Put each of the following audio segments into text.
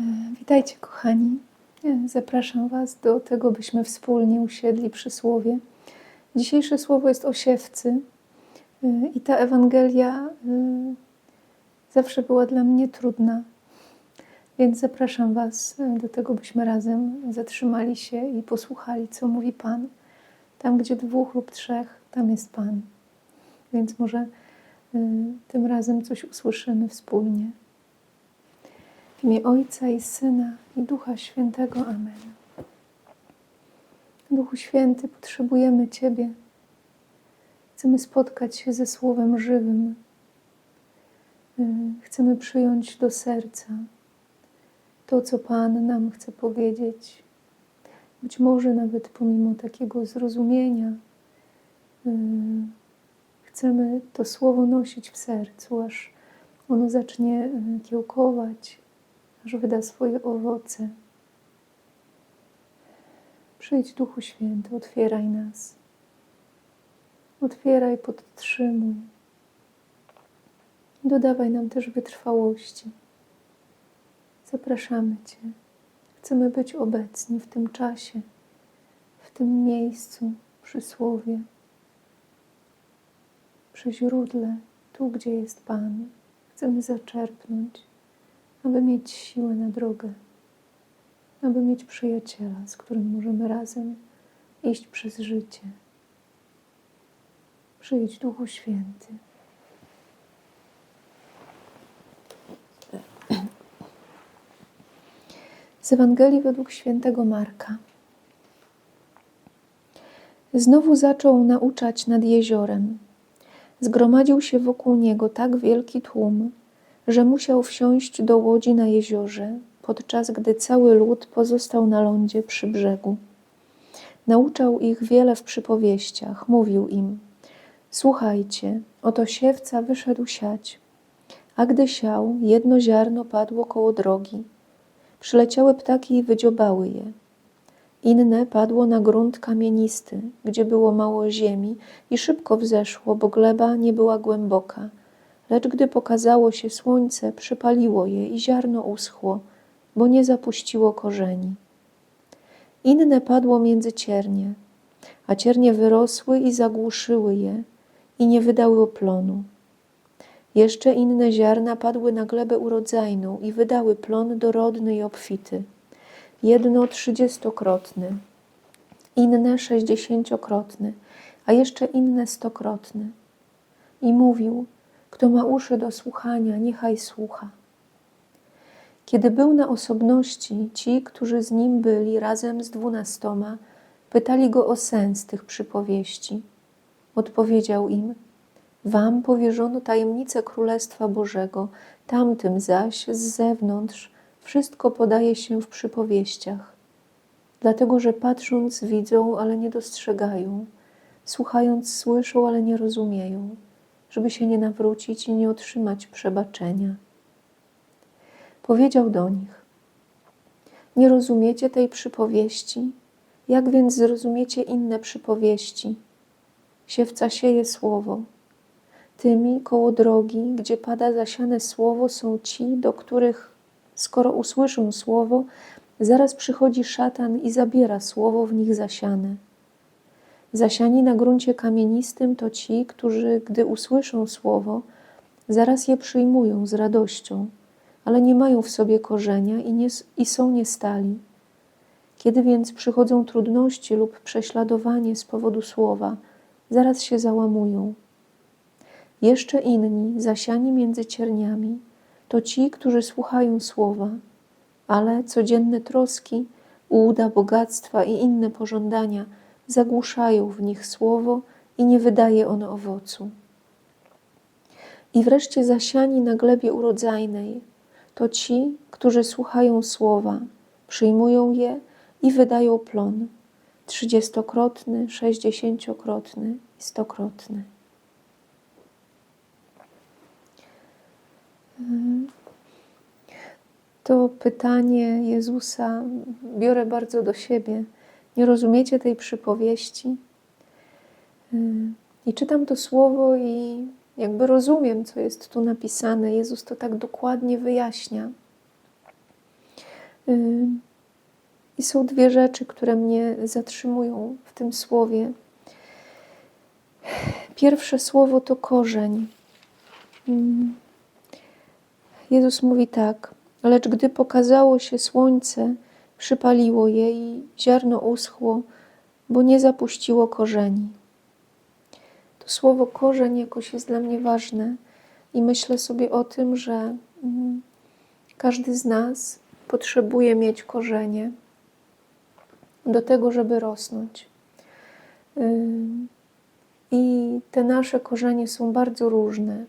E, Witajcie, kochani. E, Zapraszam Was do tego, byśmy wspólnie usiedli przy słowie. Dzisiejsze słowo jest o siewcy e, i ta Ewangelia zawsze była dla mnie trudna. Więc zapraszam Was do tego, byśmy razem zatrzymali się i posłuchali, co mówi Pan. Tam, gdzie dwóch lub trzech, tam jest Pan. Więc może tym razem coś usłyszymy wspólnie. W imię Ojca i Syna i Ducha Świętego. Amen. Duchu Święty, potrzebujemy Ciebie. Chcemy spotkać się ze Słowem żywym. Y, Chcemy przyjąć do serca to, co Pan nam chce powiedzieć. Być może nawet pomimo takiego zrozumienia, y, chcemy to Słowo nosić w sercu, aż ono zacznie y, kiełkować, aż wyda swoje owoce. Przyjdź Duchu Święty, otwieraj nas. Otwieraj, podtrzymuj. Dodawaj nam też wytrwałości. Zapraszamy Cię. Chcemy być obecni w tym czasie, w tym miejscu, przy Słowie, przy źródle, tu, gdzie jest Pan. Chcemy zaczerpnąć aby mieć siłę na drogę, aby mieć przyjaciela, z którym możemy razem iść przez życie. Przyjdź Duchu Święty. Z Ewangelii według świętego Marka. Znowu zaczął nauczać nad jeziorem. Zgromadził się wokół niego tak wielki tłum, że musiał wsiąść do łodzi na jeziorze, podczas gdy cały lud pozostał na lądzie przy brzegu. Nauczał ich wiele w przypowieściach, mówił im: Słuchajcie, oto siewca wyszedł siać. A gdy siał, jedno ziarno padło koło drogi. Przyleciały ptaki i wydziobały je. Inne padło na grunt kamienisty, gdzie było mało ziemi i szybko wzeszło, bo gleba nie była głęboka Lecz gdy pokazało się słońce, przypaliło je i ziarno uschło, bo nie zapuściło korzeni. Inne padło między ciernie, a ciernie wyrosły i zagłuszyły je i nie wydały plonu. Jeszcze inne ziarna padły na glebę urodzajną i wydały plon dorodny i obfity. Jedno trzydziestokrotny, inne sześćdziesięciokrotny, a jeszcze inne stokrotny. I mówił – kto ma uszy do słuchania, niechaj słucha. Kiedy był na osobności, ci, którzy z nim byli razem z dwunastoma, pytali go o sens tych przypowieści. Odpowiedział im: Wam powierzono tajemnicę Królestwa Bożego, tamtym zaś z zewnątrz wszystko podaje się w przypowieściach. Dlatego, że patrząc widzą, ale nie dostrzegają, słuchając słyszą, ale nie rozumieją żeby się nie nawrócić i nie otrzymać przebaczenia. Powiedział do nich: Nie rozumiecie tej przypowieści? Jak więc zrozumiecie inne przypowieści? Siewca sieje słowo. Tymi koło drogi, gdzie pada zasiane słowo, są ci, do których, skoro usłyszą słowo, zaraz przychodzi szatan i zabiera słowo w nich zasiane. Zasiani na gruncie kamienistym to ci, którzy, gdy usłyszą słowo, zaraz je przyjmują z radością, ale nie mają w sobie korzenia i, nie, i są niestali. Kiedy więc przychodzą trudności lub prześladowanie z powodu słowa, zaraz się załamują. Jeszcze inni, zasiani między cierniami, to ci, którzy słuchają słowa, ale codzienne troski, ułuda bogactwa i inne pożądania – zagłuszają w nich słowo i nie wydaje ono owocu. I wreszcie zasiani na glebie urodzajnej to ci, którzy słuchają słowa, przyjmują je i wydają plon trzydziestokrotny, sześćdziesięciokrotny i stokrotny. To pytanie Jezusa biorę bardzo do siebie nie rozumiecie tej przypowieści. Y, I czytam to słowo i jakby rozumiem, co jest tu napisane. Jezus to tak dokładnie wyjaśnia. Y, I są dwie rzeczy, które mnie zatrzymują w tym słowie. Pierwsze słowo to korzeń. Mm. Jezus mówi tak: Lecz gdy pokazało się słońce, przypaliło je i ziarno uschło, bo nie zapuściło korzeni. To słowo korzeń jakoś jest dla mnie ważne i myślę sobie o tym, że mm, każdy z nas potrzebuje mieć korzenie do tego, żeby rosnąć. I te nasze korzenie są bardzo różne,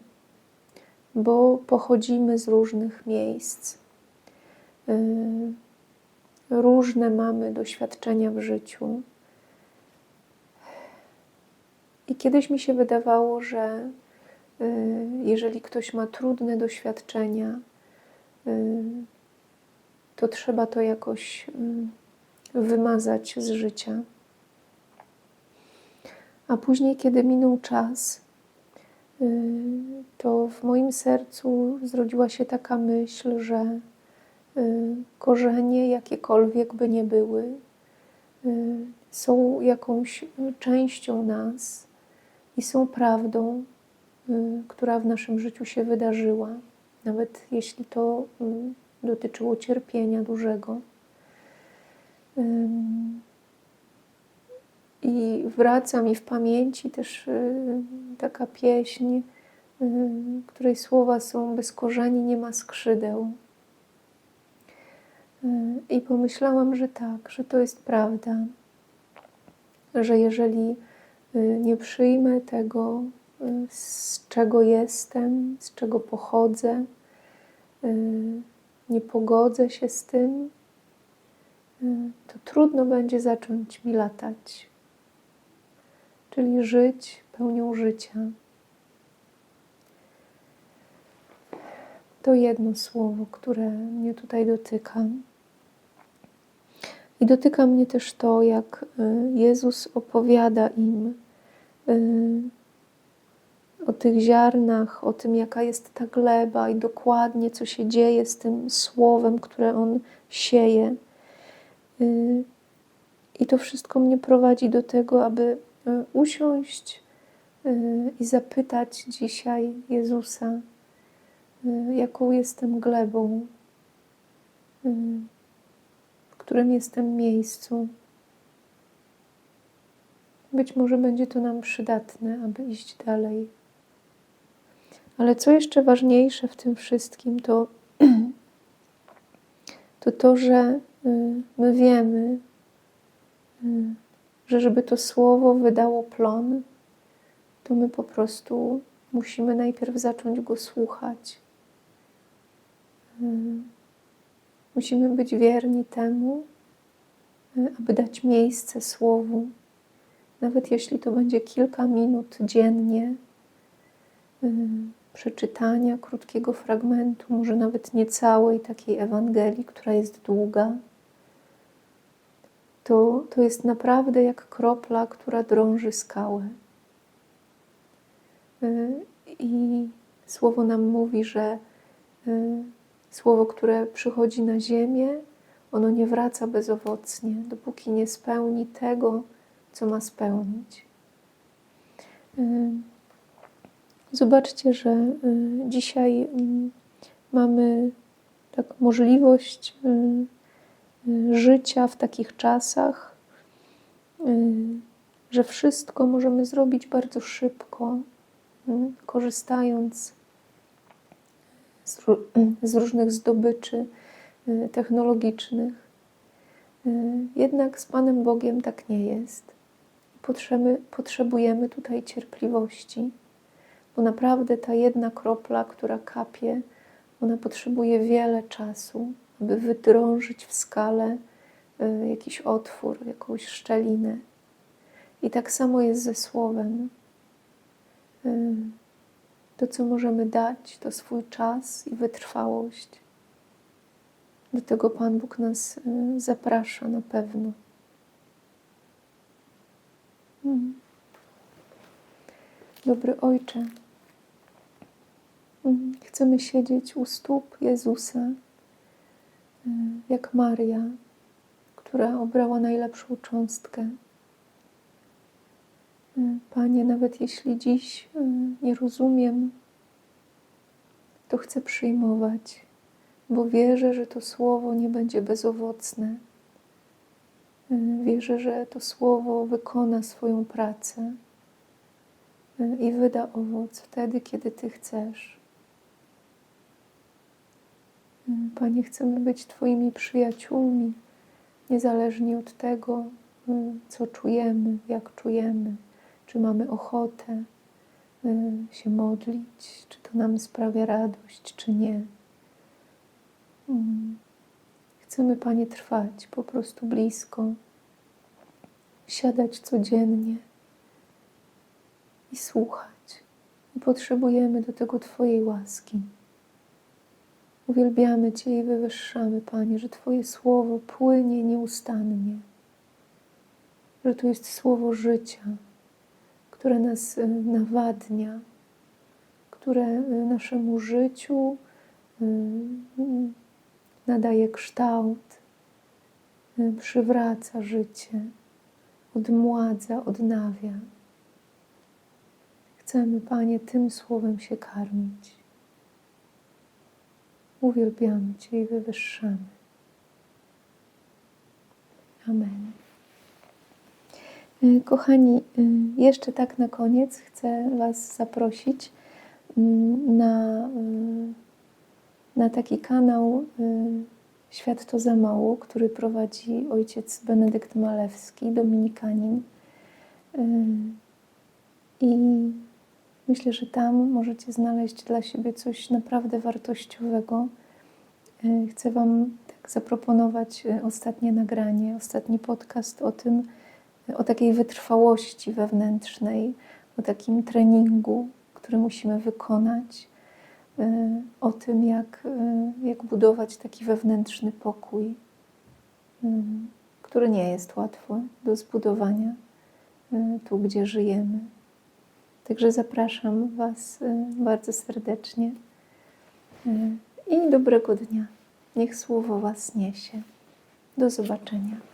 bo pochodzimy z różnych miejsc. Różne mamy doświadczenia w życiu. I kiedyś mi się wydawało, że jeżeli ktoś ma trudne doświadczenia, to trzeba to jakoś wymazać z życia. A później, kiedy minął czas, to w moim sercu zrodziła się taka myśl, że korzenie, jakiekolwiek by nie były, są jakąś częścią nas i są prawdą, która w naszym życiu się wydarzyła, nawet jeśli to dotyczyło cierpienia dużego. I wraca mi w pamięci też taka pieśń, której słowa są: Bez korzeni nie ma skrzydeł. I pomyślałam, że tak, że to jest prawda, że jeżeli nie przyjmę tego, z czego jestem, z czego pochodzę, nie pogodzę się z tym, to trudno będzie zacząć mi latać, czyli żyć pełnią życia. To jedno słowo, które mnie tutaj dotyka. I dotyka mnie też to, jak y, Jezus opowiada im y, o tych ziarnach, o tym, jaka jest ta gleba i dokładnie, co się dzieje z tym słowem, które On sieje. Y, I to wszystko mnie prowadzi do tego, aby usiąść i zapytać dzisiaj Jezusa, jaką jestem glebą, którym jestem miejscu. Być może będzie to nam przydatne, aby iść dalej. Ale co jeszcze ważniejsze w tym wszystkim, to to, to że my wiemy, że żeby to słowo wydało plon, to my po prostu musimy najpierw zacząć go słuchać. Musimy być wierni temu, aby dać miejsce słowu, nawet jeśli to będzie kilka minut dziennie przeczytania krótkiego fragmentu, może nawet nie całej takiej Ewangelii, która jest długa. To, to jest naprawdę jak kropla, która drąży skałę. I słowo nam mówi, że Słowo, które przychodzi na ziemię, ono nie wraca bezowocnie, dopóki nie spełni tego, co ma spełnić. Zobaczcie, że dzisiaj mamy tak możliwość życia w takich czasach, że wszystko możemy zrobić bardzo szybko, korzystając z, różnych zdobyczy y, technologicznych. Y, jednak z Panem Bogiem tak nie jest. Potrzeby, potrzebujemy tutaj cierpliwości, bo naprawdę ta jedna kropla, która kapie, ona potrzebuje wiele czasu, aby wydrążyć w skale y, jakiś otwór, jakąś szczelinę. I tak samo jest ze Słowem. To, co możemy dać, to swój czas i wytrwałość. Do tego Pan Bóg nas y, zaprasza na pewno. Hmm. Dobry Ojcze, hmm. chcemy siedzieć u stóp Jezusa y, jak Maria, która obrała najlepszą cząstkę. Y, Panie, nawet jeśli dziś nie rozumiem, to chcę przyjmować, bo wierzę, że to słowo nie będzie bezowocne. Wierzę, że to słowo wykona swoją pracę i wyda owoc wtedy, kiedy Ty chcesz. Panie, chcemy być Twoimi przyjaciółmi, niezależnie od tego, co czujemy, jak czujemy, czy mamy ochotę się modlić, czy to nam sprawia radość, czy nie. Mm. Chcemy, Panie, trwać po prostu blisko, siadać codziennie i słuchać. I potrzebujemy do tego Twojej łaski. Uwielbiamy Cię i wywyższamy, Panie, że Twoje słowo płynie nieustannie, że to jest słowo życia, które nas nawadnia, które y, naszemu życiu nadaje kształt, przywraca życie, odmładza, odnawia. Chcemy, Panie, tym słowem się karmić. Uwielbiamy Cię i wywyższamy. Amen. Y, Kochani, y, jeszcze tak na koniec chcę Was zaprosić mm, na, y, na taki kanał Świat to za mało, który prowadzi ojciec Benedykt Malewski, dominikanin. I myślę, że tam możecie znaleźć dla siebie coś naprawdę wartościowego. Chcę Wam tak zaproponować ostatnie nagranie, ostatni podcast o tym, o takiej wytrwałości wewnętrznej, o takim treningu, który musimy wykonać, y, o tym, jak, y, jak budować taki wewnętrzny pokój, y, który nie jest łatwy do zbudowania tu, gdzie żyjemy. Także zapraszam Was bardzo serdecznie i dobrego dnia. Niech słowo Was niesie. Do zobaczenia.